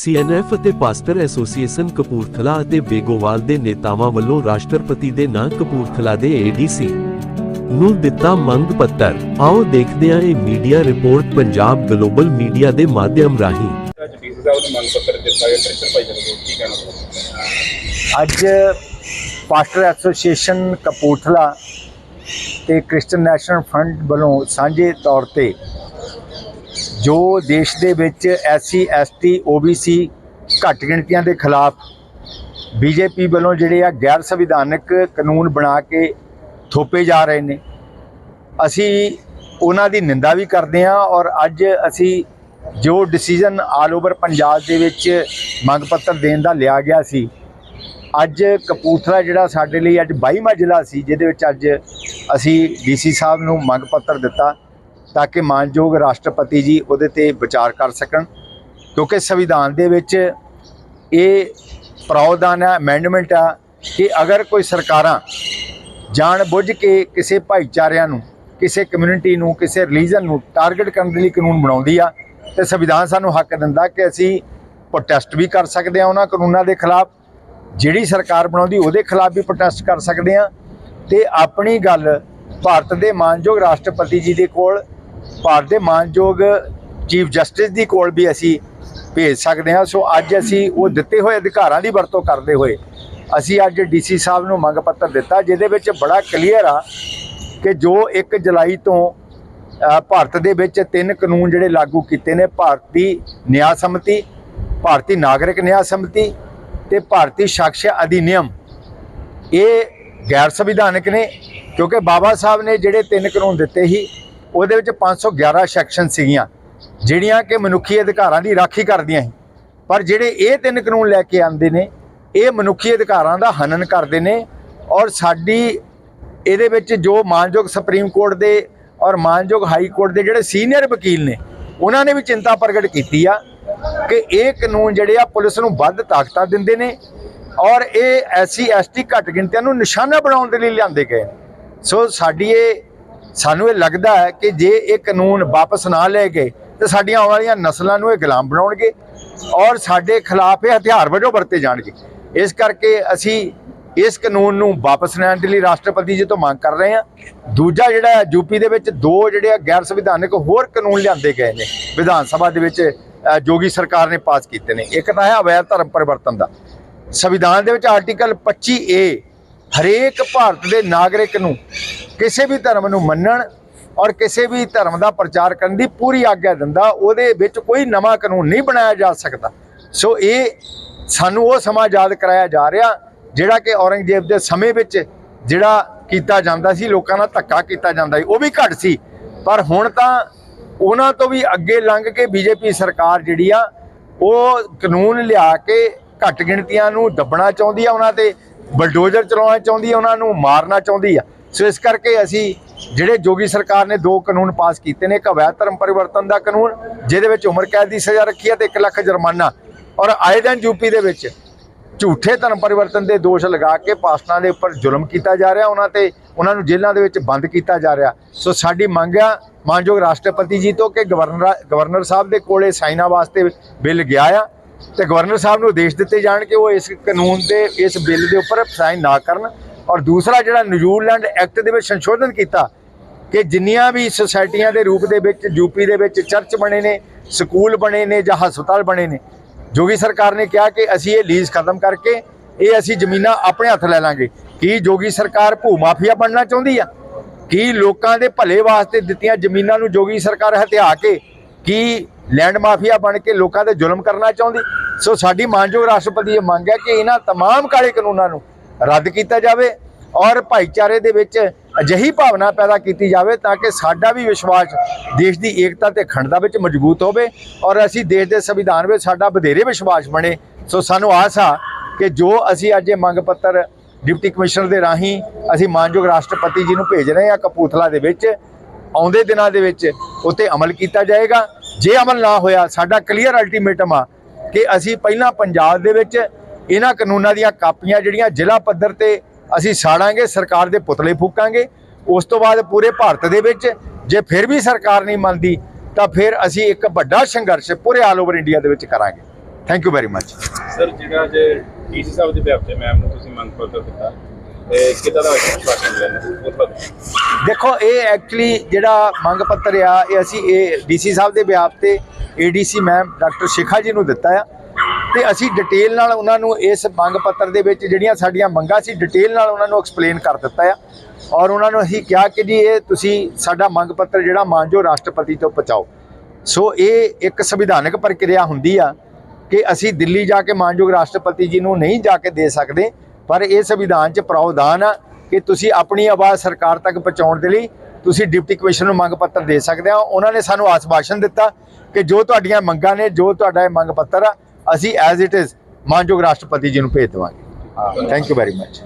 ਸੀਐਨਐਫ ਅਤੇ pastor association Kapurthala ਅਤੇ ਬੇਗੋਵਾਲ ਦੇ ਨੇਤਾਵਾਂ ਵੱਲੋਂ ਰਾਸ਼ਟਰਪਤੀ ਦੇ ਨਾਂ ਕਪੂਰਥਲਾ ਦੇ ਏਡੀਸੀ ਨੂੰ ਦਿੱਤਾ ਮੰਗ ਪੱਤਰ। ਆਓ ਦੇਖਦੇ ਹਾਂ ਇਹ media report Punjab global media ਦੇ ਮਾਧਿਅਮ ਰਾਹੀਂ। ਅੱਜ ਡੀਸੀ ਸਾਹਿਬ ਨੇ ਮੰਗ ਪੱਤਰ ਦਿੱਤਾ ਹੈ ਕ੍ਰਿਸ਼ਨ ਭਾਈ ਜੀ ਕੀ ਕਹਿਣਾ ਚਾਹੁੰਦੇ ਅੱਜ ਪਾਸਟਰ ਐਸੋਸੀਏਸ਼ਨ ਕਪੂਰਥਲਾ ਤੇ ਕ੍ਰਿਸਚੀਅਨ ਨੈਸ਼ਨਲ ਫਰੰਟ ਵੱਲੋਂ ਸਾਂਝੇ ਤੌਰ ਤੇ ਜੋ ਦੇਸ਼ ਦੇ ਵਿੱਚ ਐਸਸੀ, ਐਸਟੀ, ਓਬੀਸੀ ਘੱਟ ਗਿਣਤੀਆਂ ਦੇ ਖਿਲਾਫ ਬੀਜੇਪੀ ਵੱਲੋਂ ਜਿਹੜੇ ਆ ਗੈਰ ਸੰਵਿਧਾਨਕ ਕਾਨੂੰਨ ਬਣਾ ਕੇ ਥੋਪੇ ਜਾ ਰਹੇ ਨੇ। ਅਸੀਂ ਉਹਨਾਂ ਦੀ ਨਿੰਦਾ ਵੀ ਕਰਦੇ ਹਾਂ ਔਰ ਅੱਜ ਅਸੀਂ ਜੋ ਡਿਸੀਜਨ ਆਲ ਓਵਰ ਪੰਜਾਬ ਦੇ ਵਿੱਚ ਮੰਗ ਪੱਤਰ ਦੇਣ ਦਾ ਲਿਆ ਗਿਆ ਸੀ, ਅੱਜ ਕਪੂਰਥਲਾ ਜਿਹੜਾ ਸਾਡੇ ਲਈ ਅੱਜ 22ਵਾਂ ਜ਼ਿਲ੍ਹਾ ਸੀ, ਜਿਹਦੇ ਵਿੱਚ ਅੱਜ ਅਸੀਂ ਡੀਸੀ ਸਾਹਿਬ ਨੂੰ ਮੰਗ ਪੱਤਰ ਦਿੱਤਾ। ਤਾਂ ਕਿ ਮਾਨਯੋਗ ਰਾਸ਼ਟਰਪਤੀ ਜੀ ਉਹਦੇ ਤੇ ਵਿਚਾਰ ਕਰ ਸਕਣ। ਕਿਉਂਕਿ ਸੰਵਿਧਾਨ ਦੇ ਵਿੱਚ ਇਹ ਪ੍ਰਾਵਧਾਨ ਹੈ ਅਮੈਂਡਮੈਂਟ ਆ ਕਿ ਅਗਰ ਕੋਈ ਸਰਕਾਰਾਂ ਜਾਣ ਬੁੱਝ ਕੇ ਕਿਸੇ ਭਾਈਚਾਰਿਆਂ ਨੂੰ, ਕਿਸੇ ਕਮਿਊਨਿਟੀ ਨੂੰ, ਕਿਸੇ ਰਿਲੀਜਨ ਨੂੰ ਟਾਰਗੇਟ ਕਰਨ ਦੇ ਲਈ ਕਾਨੂੰਨ ਬਣਾਉਂਦੀ ਆ, ਤੇ ਸੰਵਿਧਾਨ ਸਾਨੂੰ ਹੱਕ ਦਿੰਦਾ ਕਿ ਅਸੀਂ ਪ੍ਰੋਟੈਸਟ ਵੀ ਕਰ ਸਕਦੇ ਆ ਉਹਨਾਂ ਕਾਨੂੰਨਾਂ ਦੇ ਖਿਲਾਫ। ਜਿਹੜੀ ਸਰਕਾਰ ਬਣਾਉਂਦੀ, ਉਹਦੇ ਖਿਲਾਫ ਵੀ ਪ੍ਰੋਟੈਸਟ ਕਰ ਸਕਦੇ ਆ। ਤੇ ਆਪਣੀ ਗੱਲ ਭਾਰਤ ਦੇ ਮਾਨਯੋਗ ਰਾਸ਼ਟਰਪਤੀ ਜੀ ਦੇ ਕੋਲ ਭਾਰਤ ਦੇ ਮਾਨਯੋਗ ਚੀਫ ਜਸਟਿਸ ਦੀ ਕੋਲ ਵੀ ਅਸੀਂ ਭੇਜ ਸਕਦੇ ਹਾਂ। ਸੋ ਅੱਜ ਅਸੀਂ ਉਹ ਦਿੱਤੇ ਹੋਏ ਅਧਿਕਾਰਾਂ ਦੀ ਵਰਤੋਂ ਕਰਦੇ ਹੋਏ ਅਸੀਂ ਅੱਜ ਡੀਸੀ ਸਾਹਿਬ ਨੂੰ ਮੰਗ ਪੱਤਰ ਦਿੱਤਾ, ਜਿਹਦੇ ਵਿੱਚ ਬੜਾ ਕਲੀਅਰ ਆ ਕਿ ਜੋ 1 ਜੁਲਾਈ ਤੋਂ ਭਾਰਤ ਦੇ ਵਿੱਚ ਤਿੰਨ ਕਾਨੂੰਨ ਜਿਹੜੇ ਲਾਗੂ ਕੀਤੇ ਨੇ, ਭਾਰਤੀ ਨਿਆਂ ਸਮਿਤੀ, ਭਾਰਤੀ ਨਾਗਰਿਕ ਨਿਆਂ ਸਮਿਤੀ ਤੇ ਭਾਰਤੀ ਸਾਕਸ਼ਾ ਅਧਿਨਿਯਮ। ਇਹ ਗੈਰ ਸੰਵਿਧਾਨਕ ਨੇ, ਕਿਉਂਕਿ ਬਾਬਾ ਸਾਹਿਬ ਨੇ ਜਿਹੜੇ ਤਿੰਨ ਕਾਨੂੰਨ ਦਿੱਤੇ ਸੀ ਉਹਦੇ ਵਿੱਚ 511 ਸੈਕਸ਼ਨ ਸੀਗੀਆਂ, ਜਿਹੜੀਆਂ ਕਿ ਮਨੁੱਖੀ ਅਧਿਕਾਰਾਂ ਦੀ ਰਾਖੀ ਕਰਦੀਆਂ ਸੀ। ਪਰ ਜਿਹੜੇ ਇਹ ਤਿੰਨ ਕਾਨੂੰਨ ਲੈ ਕੇ ਆਉਂਦੇ ਨੇ, ਇਹ ਮਨੁੱਖੀ ਅਧਿਕਾਰਾਂ ਦਾ ਹਨਨ ਕਰਦੇ ਨੇ ਔਰ ਸਾਡੀ ਇਹਦੇ ਵਿੱਚ ਜੋ ਮਾਨਯੋਗ ਸੁਪਰੀਮ ਕੋਰਟ ਦੇ ਔਰ ਮਾਨਯੋਗ ਹਾਈ ਕੋਰਟ ਦੇ ਜਿਹੜੇ ਸੀਨੀਅਰ ਵਕੀਲ ਨੇ, ਉਹਨਾਂ ਨੇ ਵੀ ਚਿੰਤਾ ਪ੍ਰਗਟ ਕੀਤੀ ਆ ਕਿ ਇਹ ਕਾਨੂੰਨ ਜਿਹੜੇ ਆ ਪੁਲਿਸ ਨੂੰ ਵੱਧ ਤਾਕਤਾਂ ਦਿੰਦੇ ਨੇ ਔਰ ਇਹ ਐਸਸੀ ਐਸਟੀ ਘੱਟ ਗਿਣਤੀਆਂ ਨੂੰ ਨਿਸ਼ਾਨਾ ਬਣਾਉਣ ਦੇ ਲਈ ਲਿਆਂਦੇ ਗਏ ਸੋ ਸਾਡੀ ਇਹ ਸਾਨੂੰ ਇਹ ਲੱਗਦਾ ਹੈ ਕਿ ਜੇ ਇਹ ਕਾਨੂੰਨ ਵਾਪਸ ਨਾ ਲੈ ਗਏ ਤੇ ਸਾਡੀਆਂ ਆਉਣ ਵਾਲੀਆਂ ਨਸਲਾਂ ਨੂੰ ਇਹ ਗੁਲਾਮ ਬਣਾਉਣਗੇ ਔਰ ਸਾਡੇ ਖਿਲਾਫ ਇਹ ਹਥਿਆਰ ਵਜੋਂ ਵਰਤੇ ਜਾਣਗੇ। ਇਸ ਕਰਕੇ ਅਸੀਂ ਇਸ ਕਾਨੂੰਨ ਨੂੰ ਵਾਪਸ ਲੈਣ ਦੇ ਲਈ ਰਾਸ਼ਟਰਪਤੀ ਜੀ ਤੋਂ ਮੰਗ ਕਰ ਰਹੇ ਹਾਂ। ਦੂਜਾ ਜਿਹੜਾ ਹੈ ਯੂਪੀ ਦੇ ਵਿੱਚ ਦੋ ਜਿਹੜੇ ਆ ਗੈਰ ਸੰਵਿਧਾਨਕ ਹੋਰ ਕਾਨੂੰਨ ਲਿਆਂਦੇ ਗਏ ਨੇ। ਵਿਧਾਨ ਸਭਾ ਦੇ ਵਿੱਚ ਅ, ਜੋਗੀ ਸਰਕਾਰ ਨੇ ਪਾਸ ਕੀਤੇ ਨੇ। ਇੱਕ ਤਾਂ ਹੈ ਅਵੈਧ ਧਰਮ ਪਰਿਵਰਤਨ ਦਾ। ਸੰਵਿਧਾਨ ਦੇ ਵਿੱਚ ਆਰਟੀਕਲ 25 ਏ ਹਰੇਕ ਭਾਰਤ ਦੇ ਨਾਗਰਿਕ ਨੂੰ ਕਿਸੇ ਵੀ ਧਰਮ ਨੂੰ ਮੰਨਣ ਔਰ ਕਿਸੇ ਵੀ ਧਰਮ ਦਾ ਪ੍ਰਚਾਰ ਕਰਨ ਦੀ ਪੂਰੀ ਆਗਿਆ ਦਿੰਦਾ, ਉਹਦੇ ਵਿੱਚ ਕੋਈ ਨਵਾਂ ਕਾਨੂੰਨ ਨਹੀਂ ਬਣਾਇਆ ਜਾ ਸਕਦਾ। ਸੋ ਇਹ ਸਾਨੂੰ ਉਹ ਸਮਾਂ ਯਾਦ ਕਰਾਇਆ ਜਾ ਰਿਹਾ, ਜਿਹੜਾ ਕਿ ਔਰੰਗਜ਼ੇਬ ਦੇ ਸਮੇਂ ਵਿੱਚ ਜਿਹੜਾ ਕੀਤਾ ਜਾਂਦਾ ਸੀ, ਲੋਕਾਂ ਨਾਲ ਧੱਕਾ ਕੀਤਾ ਜਾਂਦਾ ਸੀ, ਉਹ ਵੀ ਘੱਟ ਸੀ। ਪਰ ਹੁਣ ਤਾਂ ਉਹਨਾਂ ਤੋਂ ਵੀ ਅੱਗੇ ਲੰਘ ਕੇ ਬੀਜੇਪੀ ਸਰਕਾਰ ਜਿਹੜੀ ਆ, ਉਹ ਕਾਨੂੰਨ ਲਿਆ ਕੇ ਘੱਟ ਗਿਣਤੀਆਂ ਨੂੰ ਦੱਬਣਾ ਚਾਹੁੰਦੀ ਆ ਉਹਨਾਂ ਤੇ, ਬਲਡੋਜ਼ਰ ਚਲਾਉਣਾ ਚਾਹੁੰਦੀ ਆ ਉਹਨਾਂ ਨੂੰ, ਮਾਰਨਾ ਚਾਹੁੰਦੀ ਆ। ਸੋ ਇਸ ਕਰਕੇ ਅਸੀਂ ਜਿਹੜੇ ਜੋਗੀ ਸਰਕਾਰ ਨੇ ਦੋ ਕਾਨੂੰਨ ਪਾਸ ਕੀਤੇ ਨੇ, ਇੱਕ ਅਵੈਧ ਧਰਮ ਪਰਿਵਰਤਨ ਦਾ ਕਾਨੂੰਨ, ਜਿਹਦੇ ਵਿੱਚ ਉਮਰ ਕੈਦ ਦੀ ਸਜ਼ਾ ਰੱਖੀ ਹੈ ਤੇ 1 ਲੱਖ ਜੁਰਮਾਨਾ। ਔਰ ਆਏ ਦਿਨ ਯੂਪੀ ਦੇ ਵਿੱਚ ਝੂਠੇ ਧਰਮ ਪਰਿਵਰਤਨ ਦੇ ਦੋਸ਼ ਲਗਾ ਕੇ ਪਾਸਟਰਾਂ ਦੇ ਉੱਪਰ ਜ਼ੁਲਮ ਕੀਤਾ ਜਾ ਰਿਹਾ, ਉਹਨਾਂ ਤੇ ਉਹਨਾਂ ਨੂੰ ਜੇਲ੍ਹਾਂ ਦੇ ਵਿੱਚ ਬੰਦ ਕੀਤਾ ਜਾ ਰਿਹਾ। ਸੋ ਸਾਡੀ ਮੰਗ ਆ, ਮਾਨਯੋਗ ਰਾਸ਼ਟਰਪਤੀ ਜੀ ਤੋਂ ਕਿ ਗਵਰਨਰ ਗਵਰਨਰ ਸਾਹਿਬ ਦੇ ਕੋਲੇ ਸਾਈਨਾਂ ਵਾਸਤੇ ਬਿੱਲ ਗਿਆ ਆ ਤੇ ਗਵਰਨਰ ਸਾਹਿਬ ਨੂੰ ਆਦੇਸ਼ ਦਿੱਤੇ ਜਾਣ ਕਿ ਉਹ ਇਸ ਕਾਨੂੰਨ ਦੇ, ਇਸ ਬਿੱਲ ਦੇ ਉੱਪਰ ਸਾਈਨ ਨਾ ਕਰਨ। ਔਰ ਦੂਸਰਾ ਜਿਹੜਾ ਨਿਊਜ਼ੀਲੈਂਡ ਐਕਟ ਦੇ ਵਿੱਚ ਸੰਸ਼ੋਧਨ ਕੀਤਾ ਕਿ ਜਿੰਨੀਆਂ ਵੀ ਸੁਸਾਇਟੀਆਂ ਦੇ ਰੂਪ ਦੇ ਵਿੱਚ ਯੂਪੀ ਦੇ ਵਿੱਚ ਚਰਚ ਬਣੇ ਨੇ ਸਕੂਲ ਬਣੇ ਨੇ ਜਾਂ ਹਸਪਤਾਲ ਬਣੇ ਨੇ ਜੋਗੀ ਸਰਕਾਰ ਨੇ ਕਿਹਾ ਕਿ ਅਸੀਂ ਇਹ ਲੀਜ਼ ਖਤਮ ਕਰਕੇ ਇਹ ਅਸੀਂ ਜ਼ਮੀਨਾਂ ਆਪਣੇ ਹੱਥ ਲੈ ਲਾਂਗੇ ਕੀ ਜੋਗੀ ਸਰਕਾਰ ਭੂ ਮਾਫੀਆ ਬਣਨਾ ਚਾਹੁੰਦੀ ਆ ਕੀ ਲੋਕਾਂ ਦੇ ਭਲੇ ਵਾਸਤੇ ਦਿੱਤੀਆਂ ਜ਼ਮੀਨਾਂ ਨੂੰ ਜੋਗੀ ਸਰਕਾਰ ਹਥਿਆ ਕੇ ਕੀ ਲੈਂਡ ਮਾਫੀਆ ਬਣ ਕੇ ਲੋਕਾਂ ਤੇ ਜ਼ੁਲਮ ਕਰਨਾ ਚਾਹੁੰਦੀ ਸੋ ਸਾਡੀ ਮਾਨਯੋਗ ਰਾਸ਼ਟਰਪਤੀ ਇਹ ਮੰਗ ਹੈ ਕਿ ਇਹਨਾਂ तमाम ਕਾਲੇ ਕਾਨੂੰਨਾਂ ਨੂੰ ਰੱਦ ਕੀਤਾ ਜਾਵੇ ਔਰ ਭਾਈਚਾਰੇ ਦੇ ਵਿੱਚ ਅਜਿਹੀ ਭਾਵਨਾ ਪੈਦਾ ਕੀਤੀ ਜਾਵੇ ਤਾਂ ਕਿ ਸਾਡਾ ਵੀ ਵਿਸ਼ਵਾਸ ਦੇਸ਼ ਦੀ ਏਕਤਾ ਤੇ ਅਖੰਡਤਾ ਵਿੱਚ ਮਜ਼ਬੂਤ ਹੋਵੇ ਔਰ ਅਸੀਂ ਦੇਸ਼ ਦੇ ਸੰਵਿਧਾਨ ਵਿੱਚ ਸਾਡਾ ਵਧੇਰੇ ਵਿਸ਼ਵਾਸ ਬਣੇ। ਸੋ ਸਾਨੂੰ ਆਸ ਆ ਕਿ ਜੋ ਅਸੀਂ ਅੱਜ ਇਹ ਮੰਗ ਪੱਤਰ ਡਿਪਟੀ ਕਮਿਸ਼ਨਰ ਦੇ ਰਾਹੀਂ ਅਸੀਂ ਮਾਨਯੋਗ ਰਾਸ਼ਟਰਪਤੀ ਜੀ ਨੂੰ ਭੇਜ ਰਹੇ ਹਾਂ ਕਪੂਰਥਲਾ ਦੇ ਵਿੱਚ, ਆਉਂਦੇ ਦਿਨਾਂ ਦੇ ਵਿੱਚ ਉੱਤੇ ਅਮਲ ਕੀਤਾ ਜਾਏਗਾ। ਜੇ ਅਮਲ ਨਾ ਹੋਇਆ, ਸਾਡਾ ਕਲੀਅਰ ਅਲਟੀਮੇਟਮ ਆ ਕਿ ਅਸੀਂ ਪਹਿਲਾਂ ਪੰਜਾਬ ਦੇ ਵਿੱਚ ਇਹਨਾਂ ਕਾਨੂੰਨਾਂ ਦੀਆਂ ਕਾਪੀਆਂ ਜਿਹੜੀਆਂ ਜ਼ਿਲ੍ਹਾ ਪੱਧਰ ਤੇ ਅਸੀਂ ਸਾੜਾਂਗੇ ਸਰਕਾਰ ਦੇ ਪੁਤਲੇ ਫੂਕਾਂਗੇ। ਉਸ ਤੋਂ ਬਾਅਦ ਪੂਰੇ ਭਾਰਤ ਦੇ ਵਿੱਚ ਜੇ ਫਿਰ ਵੀ ਸਰਕਾਰ ਨਹੀਂ ਮੰਨਦੀ ਤਾਂ ਫਿਰ ਅਸੀਂ ਇੱਕ ਵੱਡਾ ਸੰਘਰਸ਼ ਪੂਰੇ ਆਲ ਓਵਰ ਇੰਡੀਆ ਦੇ ਵਿੱਚ ਕਰਾਂਗੇ। Thank you very much sir ਜਿਹੜਾ ਜੇ ਡੀਸੀ ਸਾਹਿਬ ਦੇ ਵਿਆਪ ਤੇ ਮੈਮ ਨੂੰ ਤੁਸੀਂ ਮੰਗ ਪੱਤਰ ਦਿੱਤਾ ਕਿੱਦਾਂ ਦਾ ਵਿਸ਼ਵਾਸ ਦੇਖੋ ਇਹ ਐਕਚੁਅਲੀ ਜਿਹੜਾ ਮੰਗ ਪੱਤਰ ਆ ਇਹ ਅਸੀਂ ਇਹ ਡੀਸੀ ਸਾਹਿਬ ਦੇ ਬਿਆਪ ਤੇ ਏਡੀਸੀ ਮੈਮ ਡਾਕਟਰ ਸ਼ਿਖਾ ਜੀ ਨੂੰ ਦਿੱਤਾ ਆ। ਤੇ ਅਸੀਂ ਡਿਟੇਲ ਨਾਲ ਉਹਨਾਂ ਨੂੰ ਇਸ ਮੰਗ ਪੱਤਰ ਦੇ ਵਿੱਚ ਜਿਹੜੀਆਂ ਸਾਡੀਆਂ ਮੰਗਾਂ ਸੀ ਡਿਟੇਲ ਨਾਲ ਉਹਨਾਂ ਨੂੰ ਐਕਸਪਲੇਨ ਕਰ ਦਿੱਤਾ ਆ। ਔਰ ਉਹਨਾਂ ਨੂੰ ਅਸੀਂ ਕਿਹਾ ਕਿ ਜੀ, ਇਹ ਤੁਸੀਂ ਸਾਡਾ ਮੰਗ ਪੱਤਰ ਜਿਹੜਾ ਮਾਨਜੋ ਰਾਸ਼ਟਰਪਤੀ ਤੋਂ ਪਹੁੰਚਾਓ। ਸੋ ਇਹ ਇੱਕ ਸੰਵਿਧਾਨਕ ਪ੍ਰਕਿਰਿਆ ਹੁੰਦੀ ਆ ਕਿ ਅਸੀਂ ਦਿੱਲੀ ਜਾ ਕੇ ਮਾਨਯੋਗ ਰਾਸ਼ਟਰਪਤੀ ਜੀ ਨੂੰ ਨਹੀਂ ਜਾ ਕੇ ਦੇ ਸਕਦੇ, ਪਰ ਇਹ ਸੰਵਿਧਾਨ 'ਚ ਪ੍ਰਾਵਧਾਨ ਆ ਕਿ ਤੁਸੀਂ ਆਪਣੀ ਆਵਾਜ਼ ਸਰਕਾਰ ਤੱਕ ਪਹੁੰਚਾਉਣ ਦੇ ਲਈ ਤੁਸੀਂ ਡਿਪਟੀ ਕਮਿਸ਼ਨਰ ਨੂੰ ਮੰਗ ਪੱਤਰ ਦੇ ਸਕਦੇ ਆ ਉਹਨਾਂ ਨੇ ਸਾਨੂੰ ਆਸਵਾਸ਼ਨ ਦਿੱਤਾ ਕਿ ਜੋ ਤੁਹਾਡੀਆਂ ਮੰਗਾਂ ਨੇ, ਜੋ ਤੁਹਾਡਾ ਇਹ ਮੰਗ ਪੱਤਰ ਆ ਅਸੀਂ ਐਜ਼ ਇਟ ਇਜ਼ ਮਾਨਯੋਗ ਰਾਸ਼ਟਰਪਤੀ ਜੀ ਨੂੰ ਭੇਜ ਦੇਵਾਂਗੇ। Thank you very much